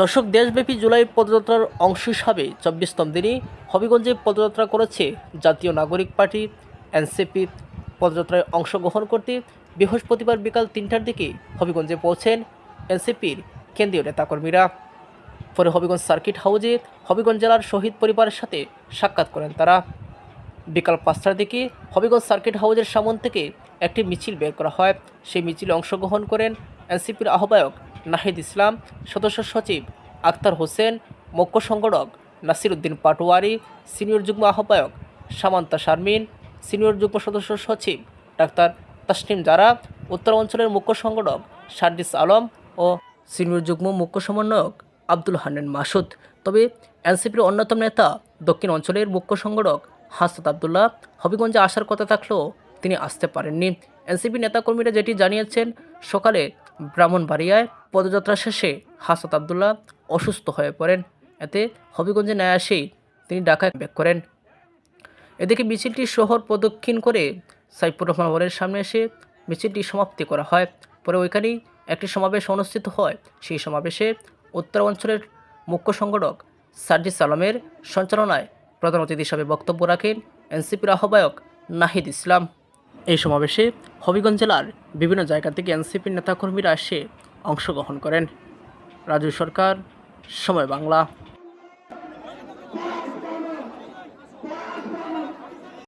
দর্শক, দেশব্যাপী জুলাই পদযাত্রার অংশ হিসাবে চব্বিশতম দিনই হবিগঞ্জে পদযাত্রা করেছে জাতীয় নাগরিক পার্টি, এনসিপি। পদযাত্রায় অংশগ্রহণ করতে বৃহস্পতিবার বিকাল তিনটার দিকে হবিগঞ্জে পৌঁছেন এনসিপির কেন্দ্রীয় নেতাকর্মীরা। পরে হবিগঞ্জ সার্কিট হাউজে হবিগঞ্জ জেলার শহীদ পরিবারের সাথে সাক্ষাৎ করেন তারা। বিকাল পাঁচটার দিকে হবিগঞ্জ সার্কিট হাউজের সামন থেকে একটি মিছিল বের করা হয়। সেই মিছিলে অংশগ্রহণ করেন এনসিপির আহ্বায়ক নাহিদ ইসলাম, সদস্য সচিব আক্তার হোসেন, মুখ্য সংগঠক নাসির উদ্দিন পাটোয়ারি, সিনিয়র যুগ্ম আহ্বায়ক সামান্তা শারমিন, সিনিয়র যুগ্ম সদস্য সচিব ডাক্তার তাসনিম জারা, উত্তর অঞ্চলের মুখ্য সংগঠক সার্জিস আলম ও সিনিয়র যুগ্ম মুখ্য সমন্বয়ক আব্দুল হান্নান মাসুদ। তবে এনসিপির অন্যতম নেতা দক্ষিণ অঞ্চলের মুখ্য সংগঠক হাসত আবদুল্লাহ হবিগঞ্জে আসার কথা থাকলেও তিনি আসতে পারেননি। এনসিপি নেতাকর্মীরা যেটি জানিয়েছেন, সকালে ব্রাহ্মণবাড়িয়ায় পদযাত্রা শেষে হাসত আবদুল্লাহ অসুস্থ হয়ে পড়েন। এতে হবিগঞ্জে না আসেই তিনি ঢাকায় ব্যাক করেন। এদিকে মিছিলটি শহর প্রদক্ষিণ করে সাইফুর রহমান হলের সামনে এসে মিছিলটি সমাপ্তি করা হয়। পরে ওইখানেই একটি সমাবেশ অনুষ্ঠিত হয়। সেই সমাবেশে উত্তর অঞ্চলের মুখ্য সংগঠক সার্জিস আলমের সঞ্চালনায় প্রধান অতিথি হিসাবে বক্তব্য রাখেন এনসিপির আহ্বায়ক নাহিদ ইসলাম। এই সমাবেশে হবিগঞ্জ জেলার বিভিন্ন জায়গা থেকে এনসিপির নেতাকর্মীরা এসে অংশগ্রহণ করেন। রাজু সরকার সময় বাংলা।